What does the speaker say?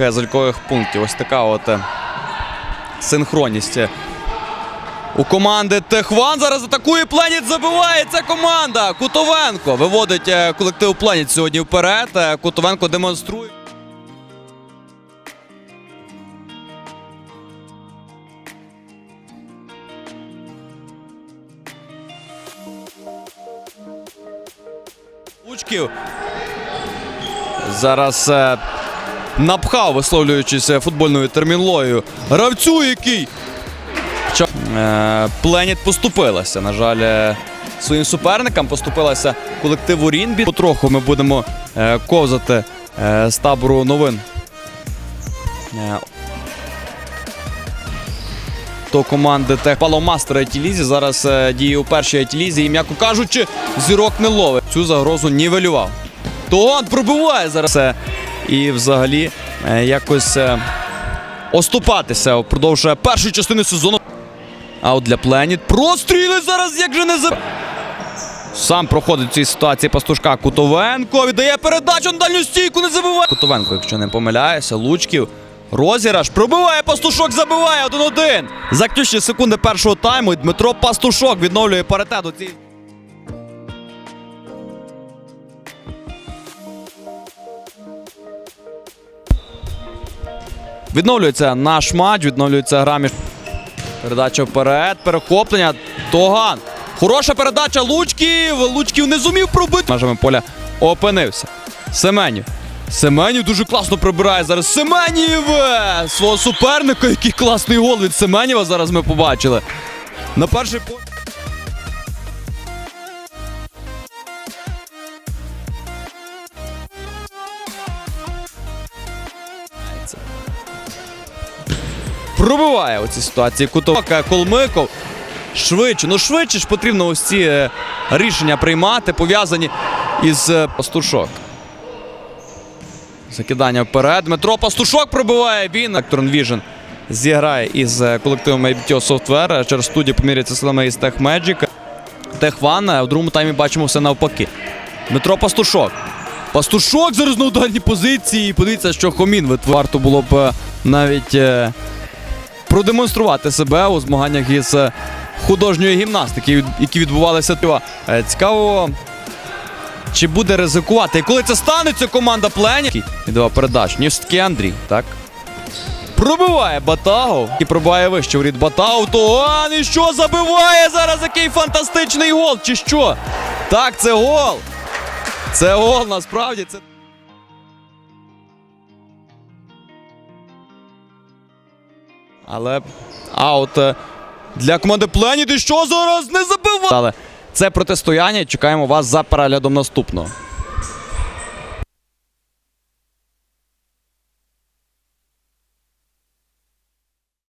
е, залікових пунктів. Ось така от е, синхронність. У команди Техван зараз атакує Пленіт, забиває ця команда. Кутовенко виводить е, колектив Пленіт сьогодні вперед. Е, Кутовенко демонструє. Лучків. Зараз напхав, висловлюючись футбольною термінологією. Гравцю, який Е, Пленіт поступилася. На жаль, е, своїм суперникам поступилася колективу Рінбі. Потроху ми будемо е, ковзати з табору новин. До команди Тех Паломастер Айтілізі. Зараз діє у першій Айтілізі і, м'яко кажучи, зірок не ловить. Цю загрозу нівелював. Тоган пробиває зараз. І взагалі е, якось е, оступатися впродовж е, першої частини сезону. Аут для Пленіт. Простріли зараз, як же не за. Сам проходить в цій ситуації пастушка Кутовенко. Віддає передачу на дальню стійку, не забиває. Кутовенко, якщо не помиляюся, Лучків. Розіграш пробиває пастушок, забиває 1-1. Заключні секунди першого тайму. Дмитро Пастушок відновлює паритет у цій. Відновлюється наш матч, відновлюється гра між. Передача вперед, перехоплення. Тоган. Хороша передача Лучків. Лучків не зумів пробити. Межами поля опинився. Семенів. Семенів дуже класно прибирає зараз. Семенів! Свого суперника. Який класний гол від Семенєва зараз ми побачили. На перший пробиває у цій ситуації кутовок е, Колмиков. Швидше, ну швидше ж потрібно ось ці е, рішення приймати, пов'язані із е, Пастушок. Закидання вперед. Дмитро Пастушок пробиває він. Electron Vision зіграє із е, колективом ABTO Software. Через студію поміряться силами із Tech Magic. Е, В другому таймі бачимо все навпаки. Дмитро Пастушок. Пастушок зараз на ударній позиції. Подивіться, що Хомін. Варто було б навіть продемонструвати себе у змаганнях із е, художньої гімнастики, які відбувалися. Е, Цікаво, чи буде ризикувати. І коли це станеться, команда Плені. Віддавав передачу. Нівський Андрій, так? Пробиває Батагов і пробиває вище воріт Батагов. Тоган і що забиває зараз? Який фантастичний гол, чи що? Так, це гол. Це гол, насправді. Це... Але аут е, для команди Пленіт. І що зараз не забиває? Але це протистояння. Чекаємо вас за переглядом наступного.